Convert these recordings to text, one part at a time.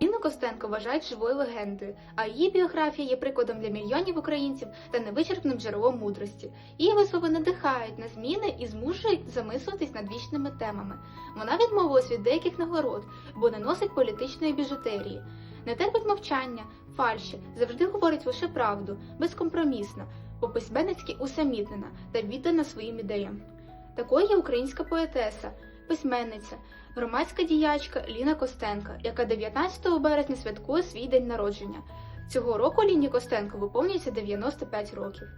Інну Костенко вважають живою легендою, а її біографія є прикладом для мільйонів українців та невичерпним джерелом мудрості. Її вислови надихають на зміни і змушують замислитись над вічними темами. Вона відмовилась від деяких нагород, бо не носить політичної біжутерії, не терпить мовчання, фальші, завжди говорить лише правду, безкомпромісна, по-письменницьки усамітнена та віддана своїм ідеям. Такою є українська поетеса, письменниця, громадська діячка Ліна Костенка, яка 19 березня святкує свій день народження. Цього року Ліні Костенко виповнюється 95 років.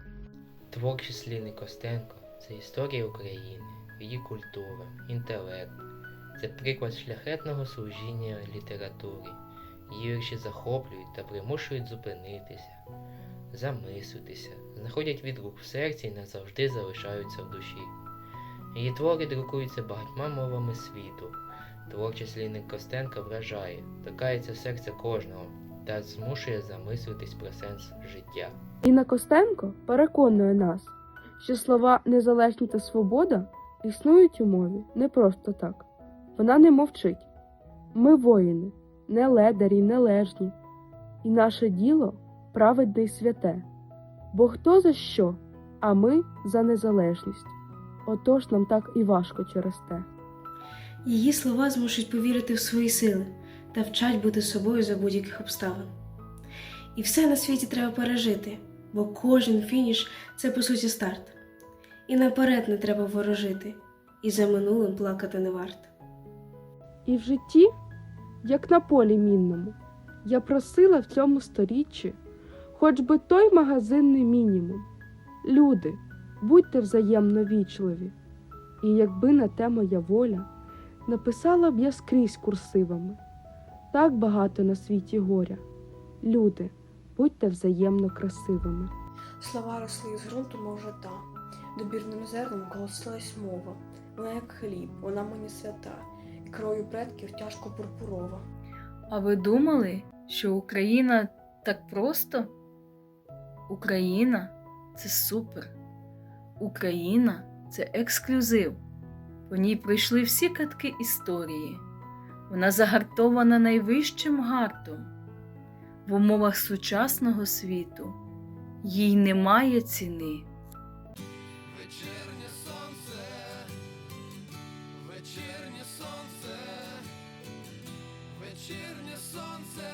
Творчість Ліни Костенко це історія України, її культура, інтелект. Це приклад шляхетного служіння літературі. Її вірші захоплюють та примушують зупинитися, замислитися, знаходять відгук в серці і назавжди залишаються в душі. Її твори друкуються багатьма мовами світу. Творчість Ліни Костенка вражає, торкається серця кожного та змушує замислитись про сенс життя. Інна Костенко переконує нас, що слова незалежність та свобода існують у мові не просто так. Вона не мовчить. Ми воїни, не ледарі, не лежні, і наше діло праведне й святе. Бо хто за що, а ми за незалежність. Отож нам так і важко через те. Її слова змушують повірити в свої сили та вчать бути собою за будь-яких обставин. І все на світі треба пережити, бо кожен фініш це по суті старт. І наперед не треба ворожити, і за минулим плакати не варто. І в житті, як на полі мінному, я просила в цьому сторіччі хоч би той магазинний мінімум. Люди, будьте взаємно вічливі. І якби на те моя воля, написала б я скрізь курсивами. Так багато на світі горя. Люди, будьте взаємно красивими. Слова росли із ґрунту, мов жита, добірним зерном колосилась мова. Вона як хліб, вона мені свята, і кров'ю предків тяжко пурпурова. А ви думали, що Україна так просто? Україна це супер. Україна це ексклюзив. По ній пройшли всі катки історії. Вона загартована найвищим гартом. В умовах сучасного світу їй немає ціни. Вечірнє сонце, вечірнє сонце, вечірнє сонце,